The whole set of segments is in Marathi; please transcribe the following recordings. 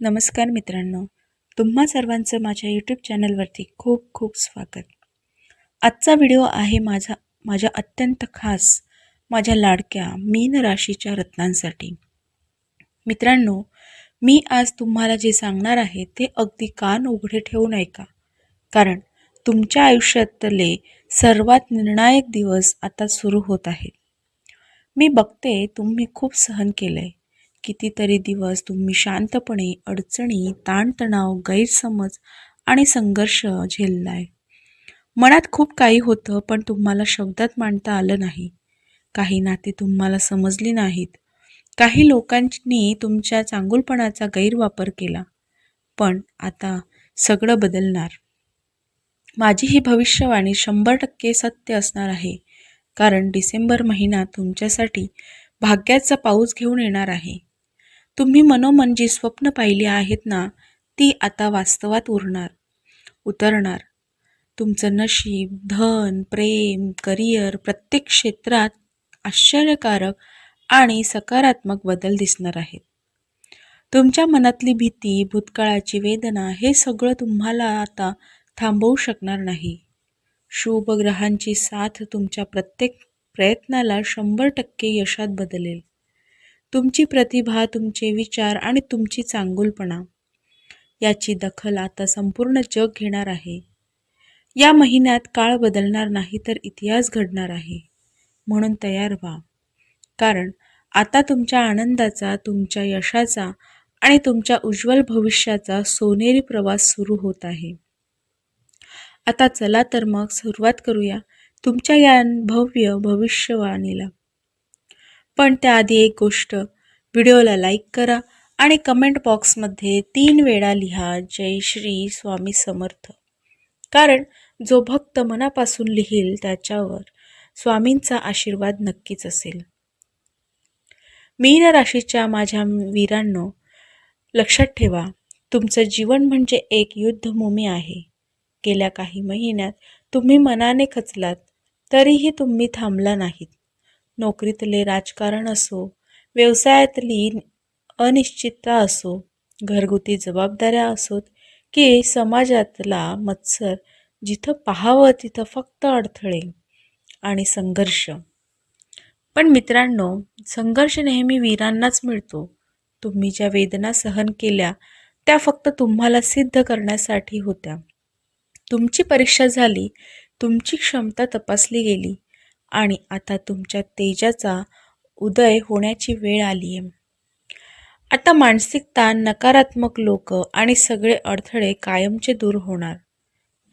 नमस्कार मित्रांनो. तुम्हा सर्वांचं माझ्या यूट्यूब चॅनलवरती खूप खूप स्वागत. आजचा व्हिडिओ आहे माझा माझ्या अत्यंत खास माझ्या लाडक्या मीन राशीच्या रत्नांसाठी. मित्रांनो मी आज तुम्हाला जे सांगणार आहे ते अगदी कान उघडे ठेवून ऐका कारण तुमच्या आयुष्यातले सर्वात निर्णायक दिवस आता सुरू होत आहेत. मी बघते तुम्ही खूप सहन केलं आहे कितीतरी दिवस तुम्ही शांतपणे अडचणी ताणतणाव गैरसमज आणि संघर्ष झेललाय. मनात खूप काही होतं पण तुम्हाला शब्दात मांडता आलं नाही. काही नाते तुम्हाला समजली नाहीत. काही लोकांनी तुमच्या चांगुलपणाचा गैरवापर केला. पण आता सगळं बदलणार. माझी ही भविष्यवाणी शंभर टक्के सत्य असणार आहे. कारण डिसेंबर महिना तुमच्यासाठी भाग्याचा पाऊस घेऊन येणार आहे. तुम्ही मनोमन जी स्वप्न पाहिली आहेत ना ती आता वास्तवात उरणार. उतरणार. तुमचं नशीब धन प्रेम करिअर प्रत्येक क्षेत्रात आश्चर्यकारक आणि सकारात्मक बदल दिसणार आहेत. तुमच्या मनातली भीती भूतकाळाची वेदना हे सगळं तुम्हाला आता थांबवू शकणार नाही. शुभ ग्रहांची साथ तुमच्या प्रत्येक प्रयत्नाला शंभर टक्के यशात बदलेल. तुमची प्रतिभा तुमचे विचार आणि तुमची चांगुलपणा. याची दखल आता संपूर्ण जग घेणार आहे. या महिन्यात काळ बदलणार नाही तर इतिहास घडणार आहे. म्हणून तयार व्हा. कारण आता तुमच्या आनंदाचा तुमच्या यशाचा आणि तुमच्या उज्ज्वल भविष्याचा सोनेरी प्रवास सुरू होत आहे. आता चला तर मग सुरुवात करूया तुमच्या या भव्य भविष्यवाणीला. पण त्याआधी एक गोष्ट. व्हिडिओला लाईक करा आणि कमेंट बॉक्समध्ये तीन वेळा लिहा जय श्री स्वामी समर्थ. कारण जो भक्त मनापासून लिहील त्याच्यावर स्वामींचा आशीर्वाद नक्कीच असेल. मीन राशीच्या माझ्या वीरांनो लक्षात ठेवा तुमचं जीवन म्हणजे एक युद्धभूमी आहे. गेल्या काही महिन्यात तुम्ही मनाने खचलात तरीही तुम्ही थांबला नाहीत. नोकरीतले राजकारण असो व्यवसायातली अनिश्चितता असो घरगुती जबाबदाऱ्या असोत की समाजातला मत्सर जिथं पाहावं तिथं फक्त अडथळे आणि संघर्ष. पण मित्रांनो संघर्ष नेहमी वीरांनाच मिळतो. तुम्ही ज्या वेदना सहन केल्या त्या फक्त तुम्हाला सिद्ध करण्यासाठी होत्या. तुमची परीक्षा झाली तुमची क्षमता तपासली गेली आणि आता तुमच्या तेजाचा उदय होण्याची वेळ आली आहे आता मानसिक ताण नकारात्मक लोक आणि सगळे अडथळे कायमचे दूर होणार.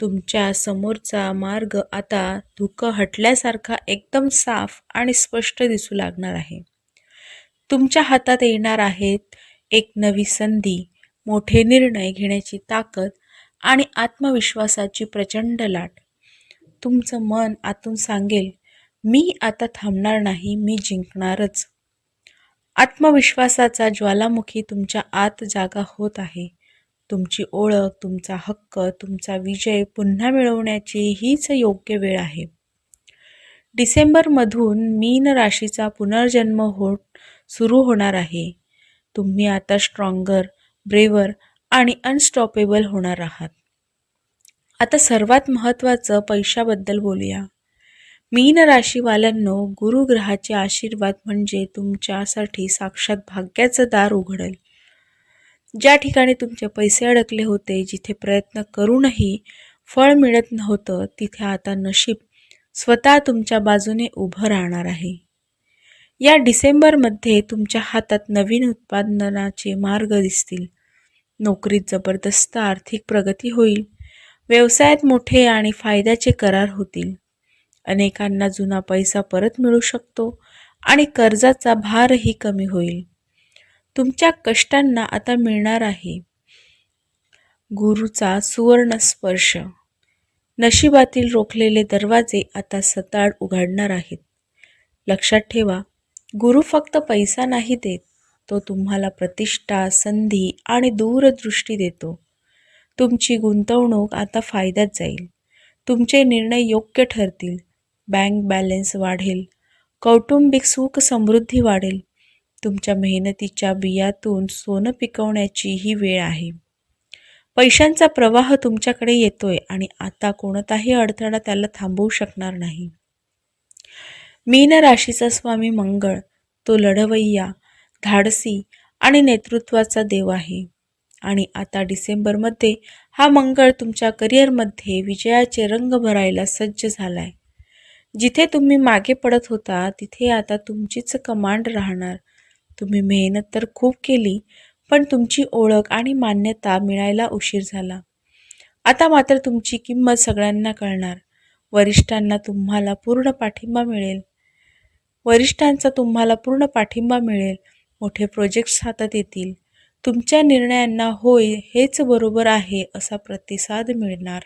तुमच्या समोरचा मार्ग आता धुकं हटल्यासारखा एकदम साफ आणि स्पष्ट दिसू लागणार आहे. तुमच्या हातात येणार आहेत एक नवी संधी मोठे निर्णय घेण्याची ताकद आणि आत्मविश्वासाची प्रचंड लाट. तुमचं मन आतून सांगेल मी आता थांबणार नाही मी जिंकणारच. आत्मविश्वासाचा ज्वालामुखी तुमच्या आत जागा होत आहे. तुमची ओळख तुमचा हक्क तुमचा विजय पुन्हा मिळवण्याची हीच योग्य वेळ आहे. डिसेंबरमधून मीन राशीचा पुनर्जन्म हो सुरू होणार आहे. तुम्ही आता स्ट्रॉंगर ब्रेवर आणि अनस्टॉपेबल होणार आहात. आता सर्वात महत्त्वाचं पैशाबद्दल बोलूया. मीन राशीवाल्यांनो गुरुग्रहाचे आशीर्वाद म्हणजे तुमच्यासाठी साक्षात भाग्याचं दार उघडेल. ज्या ठिकाणी तुमचे पैसे अडकले होते जिथे प्रयत्न करूनही फळ मिळत नव्हतं तिथे आता नशीब स्वतः तुमच्या बाजूने उभं राहणार आहे. या डिसेंबरमध्ये तुमच्या हातात नवीन उत्पादनाचे मार्ग दिसतील. नोकरीत जबरदस्त आर्थिक प्रगती होईल. व्यवसायात मोठे आणि फायद्याचे करार होतील. अनेकांना जुना पैसा परत मिळू शकतो आणि कर्जाचा भारही कमी होईल. तुमच्या कष्टांना आता मिळणार आहे. गुरुचा सुवर्ण स्पर्श. नशिबातील रोखलेले दरवाजे आता सताड उघडणार आहेत. लक्षात ठेवा गुरु फक्त पैसा नाही देत तो तुम्हाला प्रतिष्ठा संधी आणि दूरदृष्टी देतो. तुमची गुंतवणूक आता फायद्यात जाईल. तुमचे निर्णय योग्य ठरतील. बँक बॅलन्स वाढेल. कौटुंबिक सुख समृद्धी वाढेल. तुमच्या मेहनतीच्या बियातून सोनं पिकवण्याची ही वेळ आहे. पैशांचा प्रवाह तुमच्याकडे येतोय आणि आता कोणताही अडथळा त्याला थांबवू शकणार नाही. मीन राशीचा स्वामी मंगळ तो लढवय्या धाडसी आणि नेतृत्वाचा देव आहे. आणि आता डिसेंबरमध्ये हा मंगळ तुमच्या करिअरमध्ये विजयाचे रंग भरायला सज्ज झालाय. जिथे तुम्ही मागे पडत होता तिथे आता तुमचीच कमांड राहणार. तुम्ही मेहनत तर खूप केली पण तुमची ओळख आणि मान्यता मिळायला उशीर झाला. आता मात्र तुमची किंमत सगळ्यांना कळणार. वरिष्ठांना तुम्हाला पूर्ण पाठिंबा मिळेल. वरिष्ठांचा तुम्हाला पूर्ण पाठिंबा मिळेल. मोठे प्रोजेक्ट्स हातात येतील. तुमच्या निर्णयांना होय हेच बरोबर आहे असा प्रतिसाद मिळणार.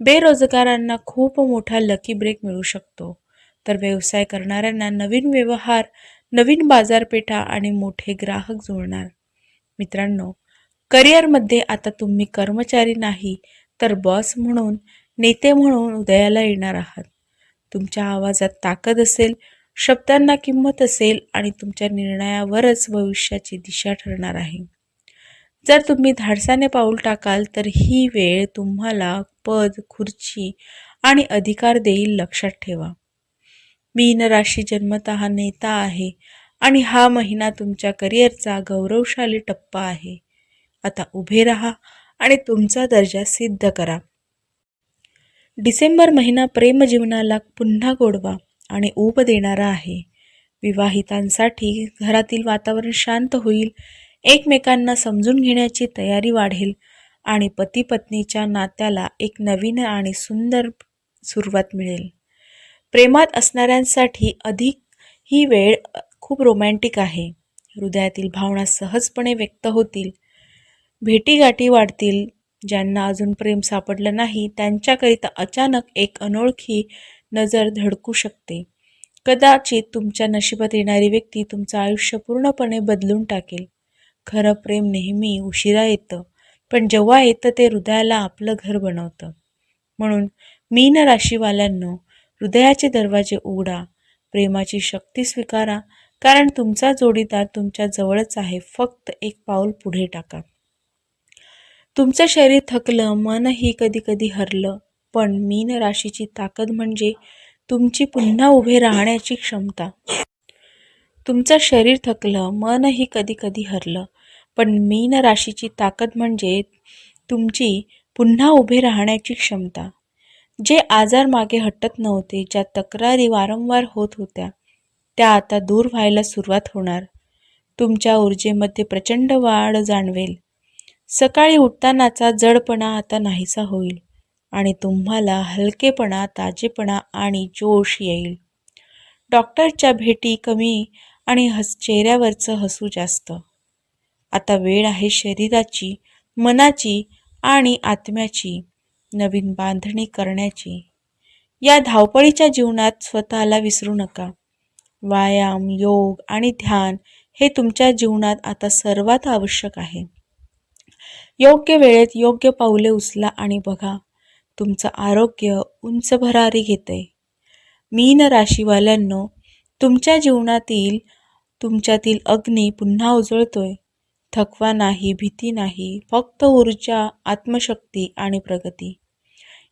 बेरोजगारांना खूप मोठा लकी ब्रेक मिळू शकतो. तर व्यवसाय करणाऱ्यांना नवीन व्यवहार नवीन बाजारपेठा आणि मोठे ग्राहक जुळणार. मित्रांनो करिअरमध्ये आता तुम्ही कर्मचारी नाही तर बॉस म्हणून नेते म्हणून उदयाला येणार आहात. तुमच्या आवाजात ताकद असेल शब्दांना किंमत असेल आणि तुमच्या निर्णयावरच भविष्याची दिशा ठरणार आहे. जर तुम्ही धाडसाने पाऊल टाकाल तर ही वेळ तुम्हाला पद खुर्ची आणि अधिकार देईल लक्षात ठेवा. मीन राशी जन्मत हा नेता आहे आणि हा महिना तुमच्या करिअरचा गौरवशाली टप्पा आहे. आता उभे राहा आणि तुमचा दर्जा सिद्ध करा. डिसेंबर महिना प्रेमजीवनाला पुन्हा गोडवा आणि ऊब देणारा आहे. विवाहितांसाठी घरातील वातावरण शांत होईल एकमेकांना समजून घेण्याची तयारी वाढेल आणि पती पत्नीच्या नात्याला एक नवीन आणि सुंदर सुरुवात मिळेल. प्रेमात असणाऱ्यांसाठी अधिक ही वेळ खूप रोमॅन्टिक आहे. हृदयातील भावना सहजपणे व्यक्त होतील. भेटीगाठी वाढतील. ज्यांना अजून प्रेम सापडलं नाही त्यांच्याकरिता अचानक एक अनोळखी नजर धडकू शकते. कदाचित तुमच्या नशिबात येणारी व्यक्ती तुमचं आयुष्य पूर्णपणे बदलून टाकेल. खरं प्रेम नेहमी उशिरा येतं पण जेव्हा येतं ते हृदयाला आपलं घर बनवतं. म्हणून मीन राशीवाल्यांनो हृदयाचे दरवाजे उघडा प्रेमाची शक्ती स्वीकारा कारण तुमचा जोडीदार तुमच्या जवळच आहे फक्त एक पाऊल पुढे टाका. तुमचं शरीर थकलं मनही कधी कधी हरलं पण मीन राशीची ताकद म्हणजे तुमची पुन्हा उभे राहण्याची क्षमता. तुमचं शरीर थकलं मनही कधी कधी हरलं पण मीन राशीची ताकद म्हणजे तुमची पुन्हा उभे राहण्याची क्षमता. जे आजार मागे हटत नव्हते ज्या तक्रारी वारंवार होत होत्या त्या आता दूर व्हायला सुरुवात होणार. तुमच्या ऊर्जेमध्ये प्रचंड वाढ जाणवेल. सकाळी उठतानाचा जडपणा आता नाहीसा होईल आणि तुम्हाला हलकेपणा ताजेपणा आणि जोश येईल. डॉक्टरच्या भेटी कमी आणि हस चेहऱ्यावरचं हसू जास्त. आता वेळ आहे शरीराची मनाची आणि आत्म्याची. नवीन बांधणी करण्याची. या धावपळीच्या जीवनात स्वतःला विसरू नका. व्यायाम योग आणि ध्यान हे तुमच्या जीवनात आता सर्वात आवश्यक आहे. योग्य वेळेत योग्य पाऊले उचला आणि बघा तुमचं आरोग्य उंच भरारी घेते. मीन राशीवाल्यांनो तुमच्या जीवनातील तुमच्यातील अग्नी पुन्हा उजळतोय. थकवा नाही भीती नाही फक्त ऊर्जा आत्मशक्ती आणि प्रगती.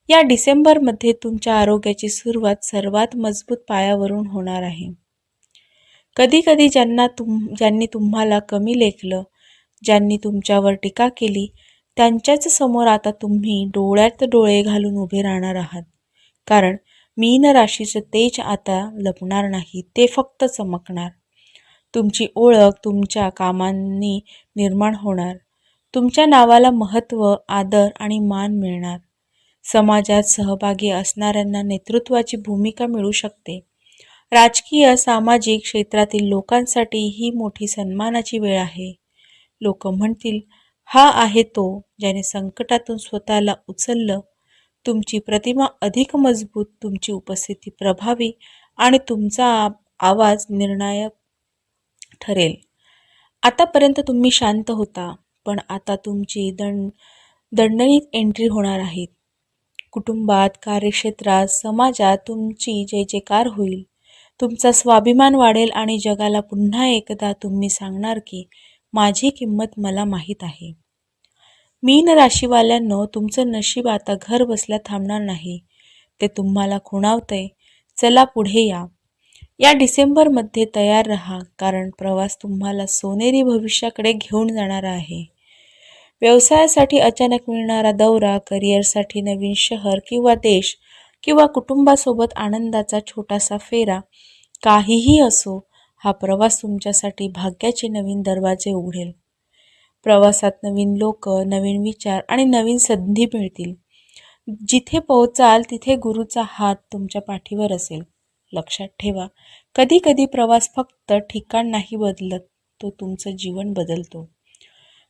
या डिसेंबरमध्ये तुमच्या आरोग्याची सुरुवात सर्वात मजबूत पायावरून होणार आहे. कधीकधी ज्यांना तुम ज्यांनी तुम्हाला कमी लेखलं ज्यांनी तुमच्यावर टीका केली त्यांच्याच समोर आता तुम्ही डोळ्यात डोळे घालून उभे राहणार आहात. कारण मीन राशीचं तेज आता लपणार नाही ते फक्त चमकणार. तुमची ओळख तुमच्या कामांनी निर्माण होणार. तुमच्या नावाला महत्त्व आदर आणि मान मिळणार. समाजात सहभागी असणाऱ्यांना नेतृत्वाची भूमिका मिळू शकते. राजकीय सामाजिक क्षेत्रातील लोकांसाठी ही मोठी सन्मानाची वेळ आहे. लोक म्हणतील हा आहे तो ज्याने संकटातून स्वतःला उचललं. तुमची प्रतिमा अधिक मजबूत तुमची उपस्थिती प्रभावी आणि तुमचा आवाज निर्णायक ठरेल. आतापर्यंत तुम्ही शांत होता पण आता तुमची दंड दणदणीत एंट्री होणार आहेत कुटुंबात कार्यक्षेत्रात समाजात तुमची जय जयकार होईल. तुमचा स्वाभिमान वाढेल आणि जगाला पुन्हा एकदा तुम्ही सांगणार की माझी किंमत मला माहीत आहे. मीन राशीवाल्यांनो तुमचं नशीब आता घर बसल्या थांबणार नाही. ते तुम्हाला खुणावतंय. चला पुढे या. या डिसेंबरमध्ये तयार रहा कारण प्रवास तुम्हाला सोनेरी भविष्याकडे घेऊन जाणार आहे. व्यवसायासाठी अचानक मिळणारा दौरा करिअरसाठी नवीन शहर किंवा देश किंवा कुटुंबासोबत आनंदाचा छोटासा फेरा काहीही असो हा प्रवास तुमच्यासाठी भाग्याचे नवीन दरवाजे उघडेल. प्रवासात नवीन लोक नवीन विचार आणि नवीन संधी मिळतील. जिथे पोहोचाल तिथे गुरुचा हात तुमच्या पाठीवर असेल. लक्षात ठेवा. कधी कधी प्रवास फक्त ठिकाण नाही बदलत तो तुमचं जीवन बदलतो.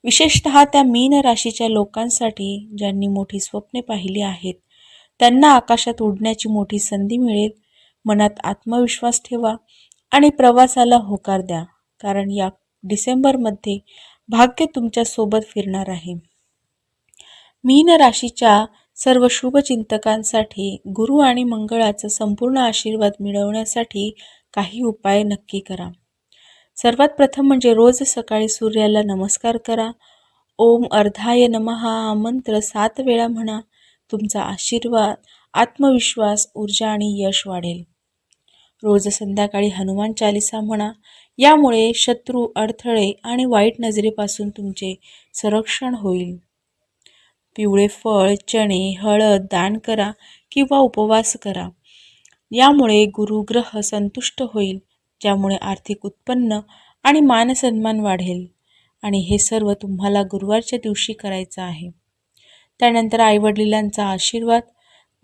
विशेषतः त्या मीन राशीच्या लोकांसाठी ज्यांनी मोठी स्वप्ने पाहिली आहेत. त्यांना आकाशात उडण्याची मोठी संधी मिळेल. मनात आत्मविश्वास ठेवा आणि प्रवासाला होकार द्या कारण या डिसेंबरमध्ये भाग्य तुमच्यासोबत फिरणार आहे. मीन राशीच्या सर्व शुभचिंतकांसाठी गुरु आणि मंगळाचा संपूर्ण आशीर्वाद मिळवण्यासाठी काही उपाय नक्की करा. सर्वात प्रथम म्हणजे रोज सकाळी सूर्याला नमस्कार करा. ओम अर्धाय नमहा हा मंत्र सात वेळा म्हणा. तुमचा आशीर्वाद आत्मविश्वास ऊर्जा आणि यश वाढेल. रोज संध्याकाळी हनुमान चालिसा म्हणा. यामुळे शत्रू अडथळे आणि वाईट नजरेपासून तुमचे संरक्षण होईल. पिवळे फळ चणे हळद दान करा किंवा उपवास करा. यामुळे गुरुग्रह संतुष्ट होईल ज्यामुळे आर्थिक उत्पन्न आणि मानसन्मान वाढेल. आणि हे सर्व तुम्हाला गुरुवारच्या दिवशी करायचं आहे. त्यानंतर आईवडिलांचा आशीर्वाद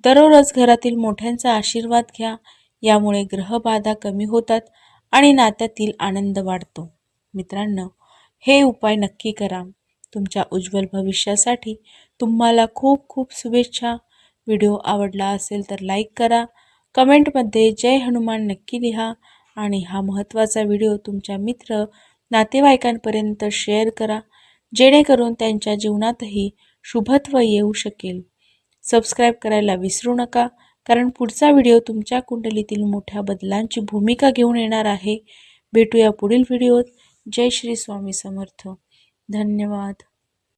दररोज घरातील मोठ्यांचा आशीर्वाद घ्या. यामुळे ग्रहबाधा कमी होतात आणि नात्यातील आनंद वाढतो. मित्रांनो हे उपाय नक्की करा. तुमच्या उज्ज्वल भविष्यासाठी तुम्हाला खूप खूप शुभेच्छा. व्हिडिओ आवडला असेल तर लाईक करा. कमेंटमध्ये जय हनुमान नक्की लिहा आणि हा महत्त्वाचा व्हिडिओ तुमच्या मित्र नातेवाईकांपर्यंत शेअर करा. जेणेकरून त्यांच्या जीवनातही शुभत्व येऊ शकेल. सबस्क्राईब करायला विसरू नका कारण पुढचा व्हिडिओ तुमच्या कुंडलीतील मोठ्या बदलांची भूमिका घेऊन येणार आहे. भेटूया पुढील व्हिडिओत. जय श्री स्वामी समर्थ. धन्यवाद.